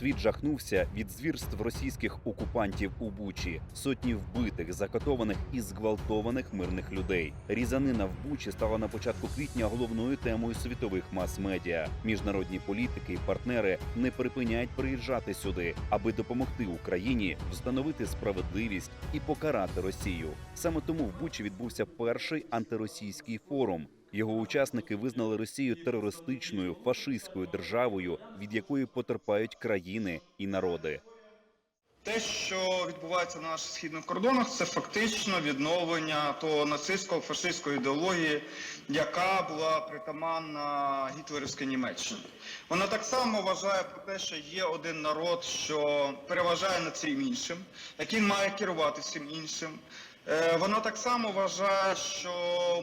Світ жахнувся від звірств російських окупантів у Бучі, сотні вбитих, закатованих і зґвалтованих мирних людей. Різанина в Бучі стала на початку квітня головною темою світових мас-медіа. Міжнародні політики і партнери не припиняють приїжджати сюди, аби допомогти Україні встановити справедливість і покарати Росію. Саме тому в Бучі відбувся перший антиросійський форум. Його учасники визнали Росію терористичною фашистською державою, від якої потерпають країни і народи. Те, що відбувається на наших східних кордонах, це фактично відновлення того нацистського фашистської ідеології, яка була притаманна гітлерівській Німеччині. Вона так само вважає про те, що є один народ, що переважає над всім іншим, який має керувати всім іншим. Е, Вона так само вважає, що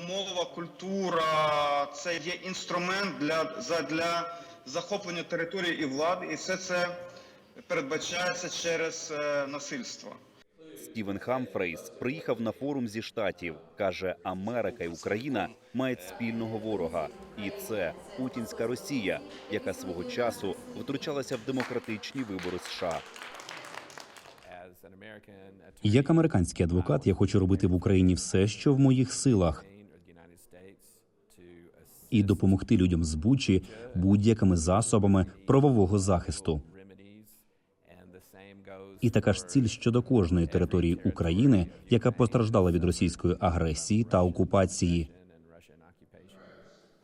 мова, культура це є інструмент для, для захоплення території і влади, і все це передбачається через е, насильство. Стівен Хамфрейс приїхав на форум зі штатів. каже, Америка і Україна мають спільного ворога, і це путінська Росія, яка свого часу втручалася в демократичні вибори США. Як американський адвокат, я хочу робити в Україні все, що в моїх силах, і допомогти людям з Бучі будь-якими засобами правового захисту. І така ж ціль щодо кожної території України, яка постраждала від російської агресії та окупації.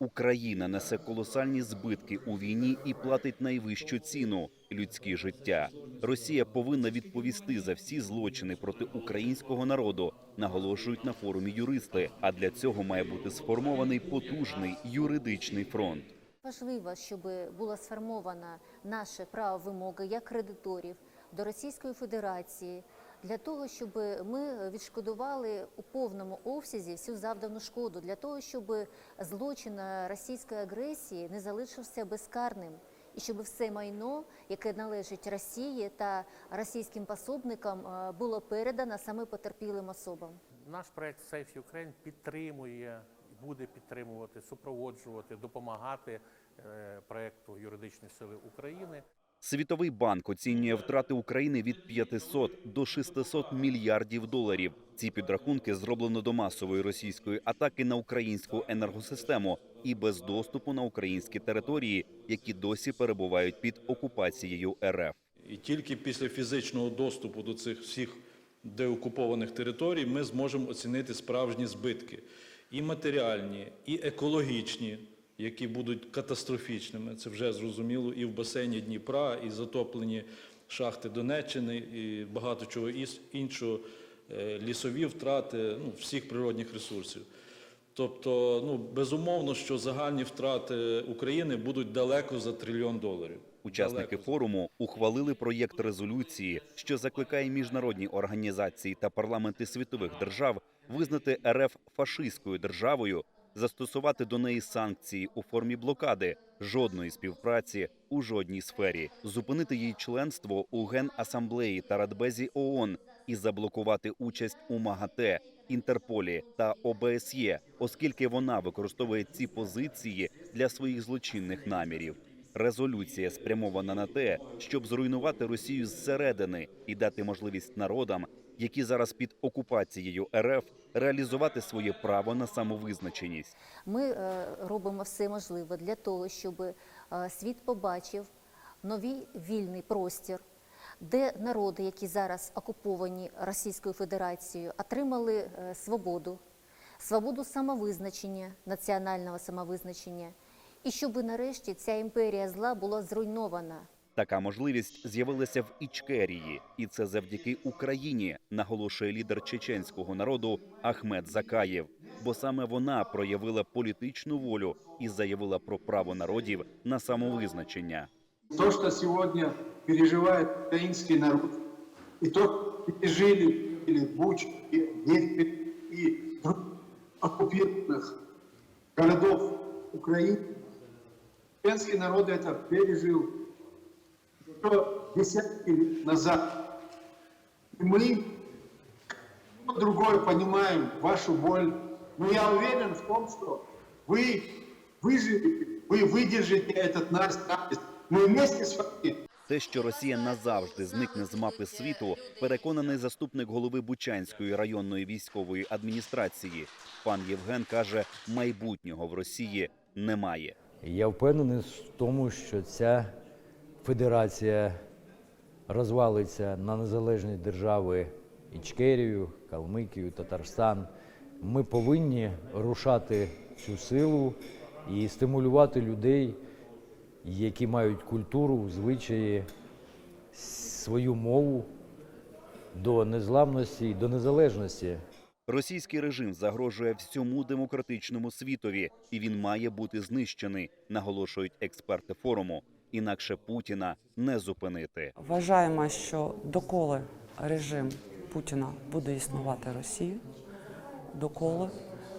Україна несе колосальні збитки у війні і платить найвищу ціну людські життя. Росія повинна відповісти за всі злочини проти українського народу, наголошують на форумі юристи. А для цього має бути сформований потужний юридичний фронт. Важливо, щоб була сформована наше право вимоги як кредиторів до Російської Федерації для того, щоб ми відшкодували у повному обсязі всю завдану шкоду, для того, щоб злочин російської агресії не залишився безкарним. І щоб все майно, яке належить Росії та російським пособникам, е, було передано саме потерпілим особам. Наш проект Safe Ukraine підтримує і буде підтримувати, супроводжувати, допомагати е, проекту юридичні сили України. Світовий банк оцінює втрати України від 500 до 600 мільярдів доларів. Ці підрахунки зроблено до масової російської атаки на українську енергосистему і без доступу на українські території, які досі перебувають під окупацією РФ. І тільки після фізичного доступу до цих всіх деокупованих територій ми зможемо оцінити справжні збитки і матеріальні, і екологічні, які будуть катастрофічними. Це вже зрозуміло і в басейні Дніпра, і затоплені шахти Донеччини, і багато чого іншого, е, лісові втрати ну, всіх природних ресурсів. Тобто, ну безумовно, що загальні втрати України будуть далеко за трильйон доларів. Учасники Далеко. форуму ухвалили проєкт резолюції, що закликає міжнародні організації та парламенти світових держав визнати РФ фашистською державою, застосувати до неї санкції у формі блокади, жодної співпраці у жодній сфері, зупинити її членство у Генасамблеї та Радбезі ООН і заблокувати участь у МАГАТЕ, Інтерполі та ОБСЄ, оскільки вона використовує ці позиції для своїх злочинних намірів. Резолюція спрямована на те, щоб зруйнувати Росію зсередини і дати можливість народам, які зараз під окупацією РФ, реалізувати своє право на самовизначеність. Ми е, робимо все можливе для того, щоб е, світ побачив новий вільний простір, де народи, які зараз окуповані Російською Федерацією, отримали е, свободу, свободу самовизначення, національного самовизначення, і щоб нарешті ця імперія зла була зруйнована. Така можливість з'явилася в Ічкерії, і це завдяки Україні, наголошує лідер чеченського народу Ахмед Закаєв. Бо саме вона проявила політичну волю і заявила про право народів на самовизначення. То, что сегодня переживает украинский народ, и то, что пережили или Буч, и Днепр, и других оккупированных городов Украины, украинский народ это пережил еще десятки лет назад. И мы кто другое понимаем вашу боль, но я уверен в том, что вы выживете, вы выдержите этот наш натиск. Мы вместе с вами те, що Росія назавжди зникне з мапи світу, переконаний заступник голови Бучанської районної військової адміністрації. Пан Євген каже, майбутнього в Росії немає. Я впевнений в тому, що ця федерація розвалиться на незалежні держави Ічкерію, Калмикію, Татарстан. Ми повинні рушати цю силу і стимулювати людей, які мають культуру, звичаї, свою мову до незламності до незалежності. Російський режим загрожує всьому демократичному світові, і він має бути знищений, наголошують експерти форуму. Інакше Путіна не зупинити. Вважаємо, що доколи режим Путіна буде існувати Росії, доколи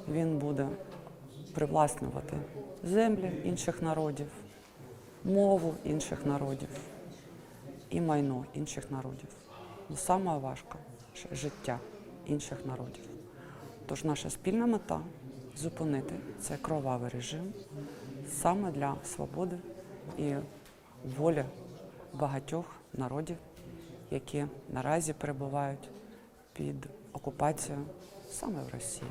він буде привласнювати землі інших народів, мову інших народів і майно інших народів. Ну, саме важко життя інших народів. Тож наша спільна мета зупинити цей кровавий режим саме для свободи і волі багатьох народів, які наразі перебувають під окупацією саме в Росії.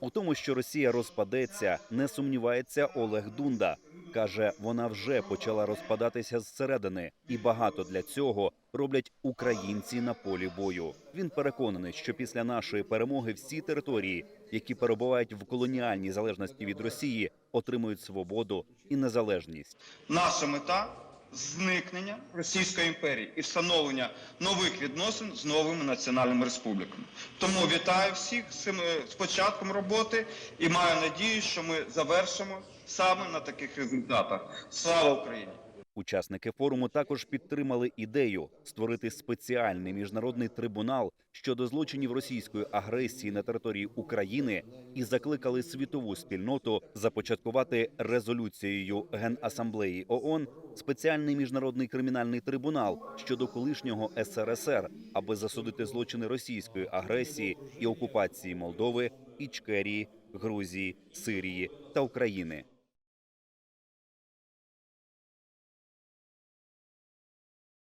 У тому, що Росія розпадеться, не сумнівається Олег Дунда. Каже, вона вже почала розпадатися зсередини, і багато для цього роблять українці на полі бою. Він переконаний, що після нашої перемоги всі території, які перебувають в колоніальній залежності від Росії, отримують свободу і незалежність. Наша мета зникнення Російської імперії і встановлення нових відносин з новими національними республіками. Тому вітаю всіх з цим е, з початком роботи і маю надію, що ми завершимо саме на таких результатах. Слава Україні! Учасники форуму також підтримали ідею створити спеціальний міжнародний трибунал щодо злочинів російської агресії на території України і закликали світову спільноту започаткувати резолюцією Генасамблеї ООН спеціальний міжнародний кримінальний трибунал щодо колишнього СРСР, аби засудити злочини російської агресії і окупації Молдови, Ічкерії, Грузії, Сирії та України.